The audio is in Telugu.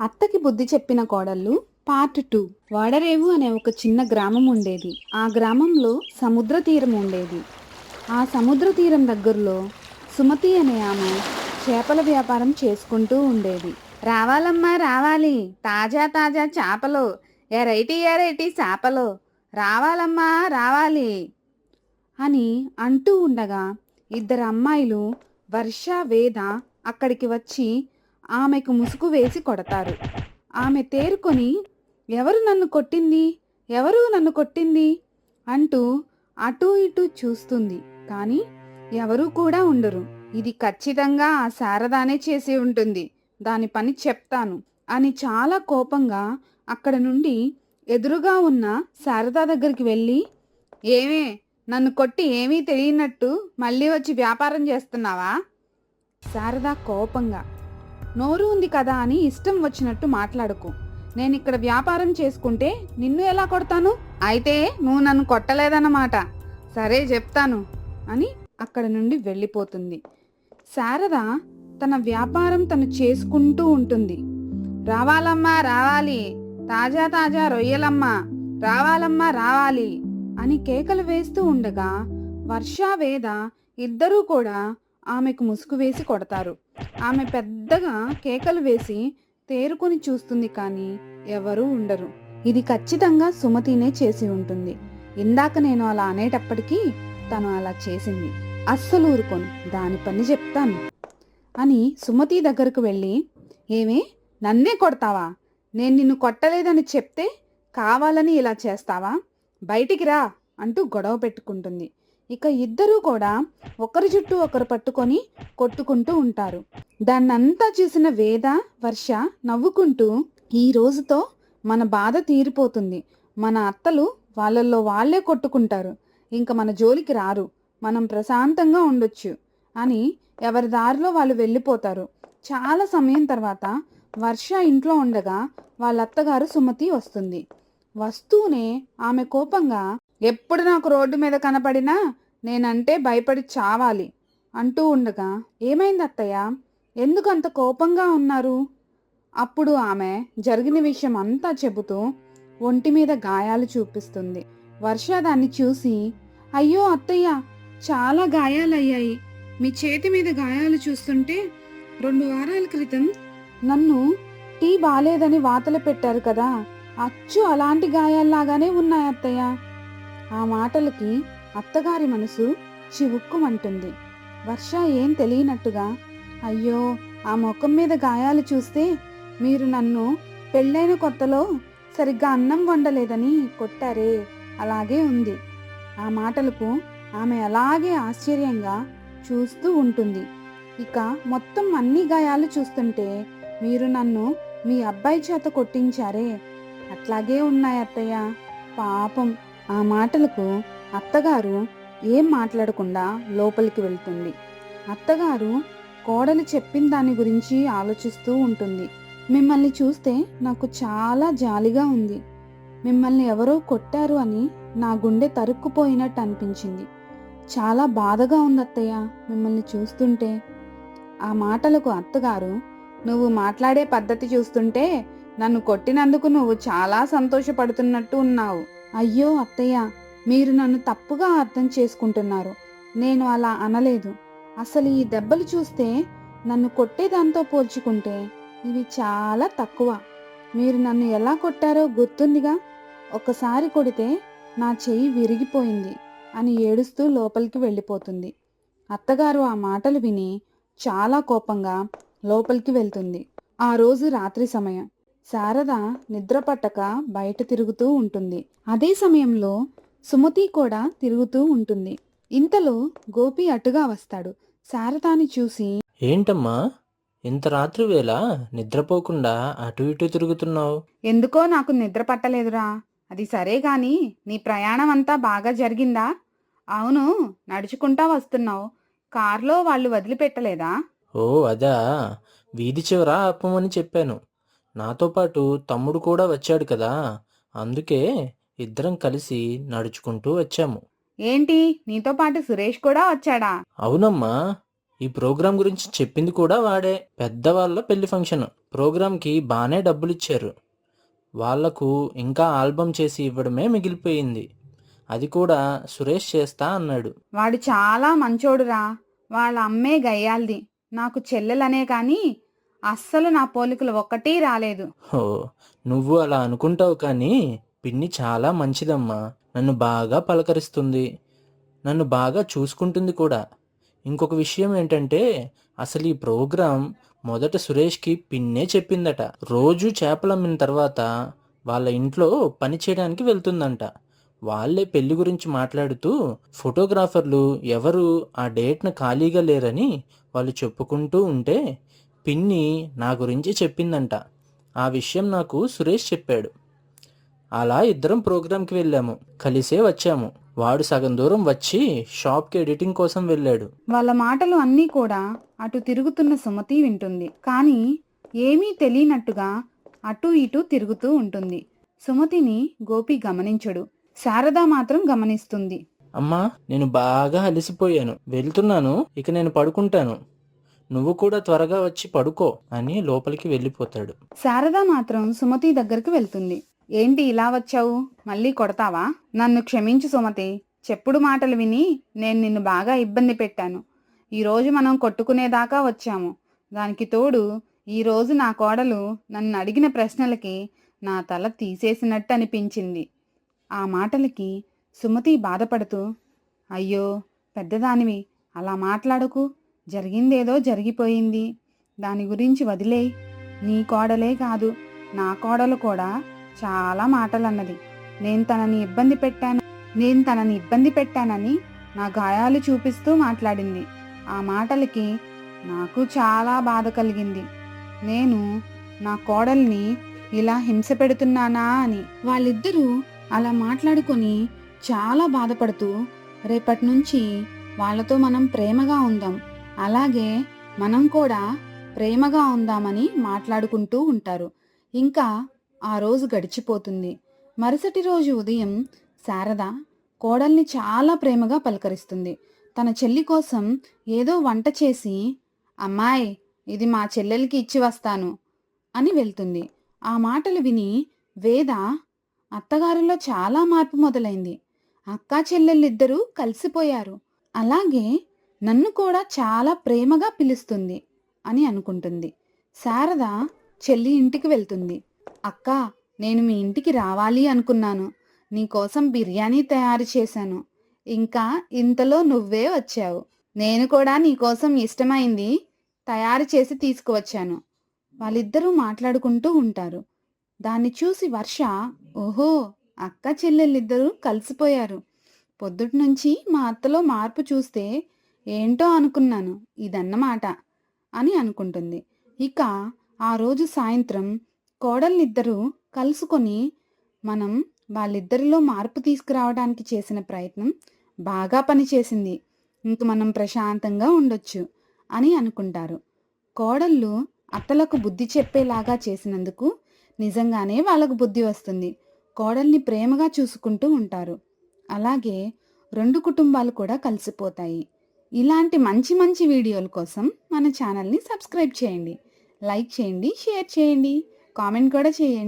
అత్తకి బుద్ధి చెప్పిన కోడళ్ళు పార్ట్ టూ. వాడరేవు అనే ఒక చిన్న గ్రామం ఉండేది. ఆ గ్రామంలో సముద్ర తీరం ఉండేది. ఆ సముద్ర తీరం దగ్గరలో సుమతి అనే ఆమె చేపల వ్యాపారం చేసుకుంటూ ఉండేది. రావాలమ్మా రావాలి. తాజా తాజా చేపలు. ఎరైటీ ఎరైటీ చేపలు. రావాలమ్మా రావాలి అని అంటూ ఉండగా ఇద్దరు అమ్మాయిలు వర్ష వేద అక్కడికి వచ్చి ఆమెకు ముసుగు వేసి కొడతారు. ఆమె తేరుకొని ఎవరు నన్ను కొట్టింది? ఎవరు నన్ను కొట్టింది? అంటూ అటూ ఇటూ చూస్తుంది. కానీ ఎవరూ కూడా ఉండరు. ఇది ఖచ్చితంగా ఆ శారదానే చేసి ఉంటుంది. దాని పని చెప్తాను అని చాలా కోపంగా అక్కడ నుండి ఎదురుగా ఉన్న శారదా దగ్గరికి వెళ్ళి ఏమే నన్ను కొట్టి ఏమీ తెలియనట్టు మళ్ళీ వచ్చి వ్యాపారం చేస్తున్నావా? శారదా కోపంగా నోరు ఉంది కదా అని ఇష్టం వచ్చినట్టు మాట్లాడుకో. నేను ఇక్కడ వ్యాపారం చేసుకుంటే నిన్ను ఎలా కొడతాను? అయితే నువ్వు నన్ను కొట్టలేదన్నమాట. సరే చెప్తాను అని అక్కడ నుండి వెళ్ళిపోతుంది. శారద తన వ్యాపారం తను చేసుకుంటూ ఉంటుంది. రావాలమ్మా రావాలి. తాజా తాజా రొయ్యలమ్మా. రావాలమ్మా రావాలి అని కేకలు వేస్తూ ఉండగా వర్ష వేద ఇద్దరూ కూడా ఆమెకు ముసుగు వేసి కొడతారు. ఆమె పెద్దగా కేకలు వేసి తేరుకొని చూస్తుంది కానీ ఎవరూ ఉండరు. ఇది ఖచ్చితంగా సుమతినే చేసి ఉంటుంది. ఇందాక నేను అలా అనేటప్పటికీ తను అలా చేసింది. అస్సలు ఊరుకోను. దాని పని చెప్తాను. అని సుమతి దగ్గరకు వెళ్ళి ఏమే? నన్నే కొడతావా? నేను నిన్ను కొట్టలేదని చెప్తే కావాలని ఇలా చేస్తావా? బయటికి రా అంటూ గొడవ పెట్టుకుంటుంది. ఇక ఇద్దరూ కూడా ఒకరి చుట్టూ ఒకరు పట్టుకొని కొట్టుకుంటూ ఉంటారు. దాన్నంతా చూసిన వేద వర్ష నవ్వుకుంటూ ఈ రోజుతో మన బాధ తీరిపోతుంది. మన అత్తలు వాళ్ళల్లో వాళ్ళే కొట్టుకుంటారు. ఇంక మన జోలికి రారు. మనం ప్రశాంతంగా ఉండొచ్చు అని ఎవరి దారిలో వాళ్ళు వెళ్ళిపోతారు. చాలా సమయం తర్వాత వర్ష ఇంట్లో ఉండగా వాళ్ళ అత్తగారు సుమతి వస్తుంది. వస్తూనే ఆమె కోపంగా ఎప్పుడు నాకు రోడ్డు మీద కనపడినా నేనంటే భయపడి చావాలి అంటూ ఉండగా ఏమైంది అత్తయ్య? ఎందుకు అంత కోపంగా ఉన్నారు? అప్పుడు ఆమె జరిగిన విషయం అంతా చెబుతూ ఒంటి మీద గాయాలు చూపిస్తుంది. వర్ష దాన్ని చూసి అయ్యో అత్తయ్య చాలా గాయాలయ్యాయి. మీ చేతి మీద గాయాలు చూస్తుంటే రెండు వారాల క్రితం నన్ను టీ బాలేదని వాతలు పెట్టారు కదా. అచ్చు అలాంటి గాయాల్లాగానే ఉన్నాయి అత్తయ్య. ఆ మాటలకి అత్తగారి మనసు చివుక్కుమంటుంది. వర్ష ఏం తెలియనట్టుగా అయ్యో ఆ ముఖం మీద గాయాలు చూస్తే మీరు నన్ను పెళ్ళైన కొత్తలో సరిగ్గా అన్నం వండలేదని కొట్టారే అలాగే ఉంది. ఆ మాటలకు ఆమె అలాగే ఆశ్చర్యంగా చూస్తూ ఉంటుంది. ఇక మొత్తం అన్ని గాయాలు చూస్తుంటే మీరు నన్ను మీ అబ్బాయి చేత కొట్టించారే. అట్లాగే ఉన్నాయి అత్తయ్య. పాపం. ఆ మాటలకు అత్తగారు ఏం మాట్లాడకుండా లోపలికి వెళ్తుంది. అత్తగారు కోడలు చెప్పిన దాని గురించి ఆలోచిస్తూ ఉంటుంది. మిమ్మల్ని చూస్తే నాకు చాలా జాలిగా ఉంది. మిమ్మల్ని ఎవరో కొట్టారు అని నా గుండె తరుక్కుపోయినట్టు అనిపించింది. చాలా బాధగా ఉంది అత్తయ్య మిమ్మల్ని చూస్తుంటే. ఆ మాటలకు అత్తగారు నువ్వు మాట్లాడే పద్ధతి చూస్తుంటే నన్ను కొట్టినందుకు నువ్వు చాలా సంతోషపడుతున్నట్టు ఉన్నావు. అయ్యో అత్తయ్య మీరు నన్ను తప్పుగా అర్థం చేసుకుంటున్నారు. నేను అలా అనలేదు. అసలు ఈ దెబ్బలు చూస్తే నన్ను కొట్టేదాంతో పోల్చుకుంటే ఇవి చాలా తక్కువ. మీరు నన్ను ఎలా కొట్టారో గుర్తుందిగా? ఒకసారి కొడితే నా చెయ్యి విరిగిపోయింది అని ఏడుస్తూ లోపలికి వెళ్ళిపోతుంది. అత్తగారు ఆ మాటలు విని చాలా కోపంగా లోపలికి వెళ్తుంది. ఆ రోజు రాత్రి సమయం. శారద నిద్ర పట్టక బయట తిరుగుతూ ఉంటుంది. అదే సమయంలో సుమతి కూడా తిరుగుతూ ఉంటుంది. ఇంతలో గోపి అటుగా వస్తాడు. శారదాని చూసి ఏంటమ్మా? ఇంత రాత్రి వేళ నిద్రపోకుండా అటు ఇటు తిరుగుతున్నావు? ఎందుకో నాకు నిద్ర పట్టలేదురా. అది సరే గాని నీ ప్రయాణం అంతా బాగా జరిగిందా? అవును నడుచుకుంటా వస్తున్నావు. కార్లో వాళ్ళు వదిలిపెట్టలేదా? ఓ అదా. వీధి చివర ఆపమని చెప్పాను. నాతో పాటు తమ్ముడు కూడా వచ్చాడు కదా అందుకే ఇద్దరం కలిసి నడుచుకుంటూ వచ్చాము. ఏంటి? నీతో పాటు సురేష్ కూడా వచ్చాడా? అవునమ్మా ఈ ప్రోగ్రాం గురించి చెప్పింది కూడా వాడే. పెద్దవాళ్ళ పెళ్ళి ఫంక్షన్. ప్రోగ్రాంకి బాగానే డబ్బులు ఇచ్చారు వాళ్ళకు ఇంకా ఆల్బమ్ చేసి ఇవ్వడమే మిగిలిపోయింది. అది కూడా సురేష్ చేస్తా అన్నాడు. వాడు చాలా మంచోడురా. వాళ్ళ అమ్మే గయ్యాల్ది. నాకు చెల్లెలనే కానీ అస్సలు నా పోలికలు ఒక్కటీ రాలేదు. ఓ నువ్వు అలా అనుకుంటావు కానీ పిన్ని చాలా మంచిదమ్మా. నన్ను బాగా పలకరిస్తుంది. నన్ను బాగా చూసుకుంటుంది కూడా. ఇంకొక విషయం ఏంటంటే అసలు ఈ ప్రోగ్రాం మొదట సురేష్కి పిన్నే చెప్పిందట. రోజు చేపలు అమ్మిన తర్వాత వాళ్ళ ఇంట్లో పని చేయడానికి వెళ్తుందంట. వాళ్ళే పెళ్ళి గురించి మాట్లాడుతూ ఫోటోగ్రాఫర్లు ఎవరు ఆ డేట్ను ఖాళీగా లేరని వాళ్ళు చెప్పుకుంటూ ఉంటే పిన్ని నా గురించి చెప్పిందంట. ఆ విషయం నాకు సురేష్ చెప్పాడు. అలా ఇద్దరం ప్రోగ్రాంకి వెళ్ళాము. కలిసే వచ్చాము. వాడు సగం దూరం వచ్చి షాప్కి ఎడిటింగ్ కోసం వెళ్ళాడు. వాళ్ళ మాటలు అన్నీ కూడా అటు తిరుగుతున్న సుమతి వింటుంది. కానీ ఏమీ తెలియనట్టుగా అటు ఇటు తిరుగుతూ ఉంటుంది. సుమతిని గోపి గమనించడు. శారద మాత్రం గమనిస్తుంది. అమ్మా నేను బాగా అలసిపోయాను. వెళ్తున్నాను. ఇక నేను పడుకుంటాను. నువ్వు కూడా త్వరగా వచ్చి పడుకో అని లోపలికి వెళ్ళిపోతాడు. శారద మాత్రం సుమతి దగ్గరికి వెళ్తుంది. ఏంటి ఇలా వచ్చావు? మళ్ళీ కొడతావా? నన్ను క్షమించు సుమతి. చెప్పుడు మాటలు విని నేను నిన్ను బాగా ఇబ్బంది పెట్టాను. ఈరోజు మనం కొట్టుకునేదాకా వచ్చాము. దానికి తోడు ఈరోజు నా కోడలు నన్ను అడిగిన ప్రశ్నలకి నా తల తీసేసినట్టు అనిపించింది. ఆ మాటలకి సుమతి బాధపడుతూ అయ్యో పెద్దదానివి అలా మాట్లాడకు. జరిగిందేదో జరిగిపోయింది. దాని గురించి వదిలే నీ కోడలే కాదు. నా కోడలు కూడా చాలా మాటలన్నది. నేను తనని ఇబ్బంది పెట్టాను. నేను తనని ఇబ్బంది పెట్టానని నా గాయాలు చూపిస్తూ మాట్లాడింది. ఆ మాటలకి నాకు చాలా బాధ కలిగింది. నేను నా కోడల్ని ఇలా హింస పెడుతున్నానా అని. వాళ్ళిద్దరూ అలా మాట్లాడుకొని చాలా బాధపడుతూ రేపటి నుంచి వాళ్ళతో మనం ప్రేమగా ఉందాం. అలాగే మనం కూడా ప్రేమగా ఉందామని మాట్లాడుకుంటూ ఉంటారు. ఇంకా ఆ రోజు గడిచిపోతుంది. మరుసటి రోజు ఉదయం శారద కోడల్ని చాలా ప్రేమగా పలకరిస్తుంది. తన చెల్లి కోసం ఏదో వంట చేసి అమ్మాయి ఇది మా చెల్లెలకి ఇచ్చి వస్తాను అని వెళ్తుంది. ఆ మాటలు విని వేద అత్తగారిలో చాలా మార్పు మొదలైంది. అక్కా చెల్లెళ్ళిద్దరూ కలిసిపోయారు. అలాగే నన్ను కూడా చాలా ప్రేమగా పిలుస్తుంది అని అనుకుంటుంది. శారద చెల్లి ఇంటికి వెళ్తుంది. అక్క నేను మీ ఇంటికి రావాలి అనుకున్నాను. నీకోసం బిర్యానీ తయారు చేశాను. ఇంకా ఇంతలో నువ్వే వచ్చావు. నేను కూడా నీకోసం ఇష్టమైంది తయారు చేసి తీసుకువచ్చాను. వాళ్ళిద్దరూ మాట్లాడుకుంటూ ఉంటారు. దాన్ని చూసి వర్ష ఓహో అక్క చెల్లెళ్ళిద్దరూ కలిసిపోయారు. పొద్దుటి నుంచి మా అత్తలో మార్పు చూస్తే ఏంటో అనుకున్నాను ఇదన్నమాట అని అనుకుంటుంది. ఇక ఆ రోజు సాయంత్రం కోడళ్ళిద్దరూ కలుసుకొని మనం వాళ్ళిద్దరిలో మార్పు తీసుకురావడానికి చేసిన ప్రయత్నం బాగా పనిచేసింది. ఇంక మనం ప్రశాంతంగా ఉండొచ్చు అని అనుకుంటారు. కోడళ్ళు అత్తలకు బుద్ధి చెప్పేలాగా చేసినందుకు నిజంగానే వాళ్ళకు బుద్ధి వస్తుంది. కోడల్ని ప్రేమగా చూసుకుంటూ ఉంటారు. అలాగే రెండు కుటుంబాలు కూడా కలిసిపోతాయి. ఇలాంటి మంచి మంచి వీడియోల కోసం మన ఛానల్ని సబ్స్క్రైబ్ చేయండి. లైక్ చేయండి షేర్ చేయండి కామెంట్ కూడా చేయండి.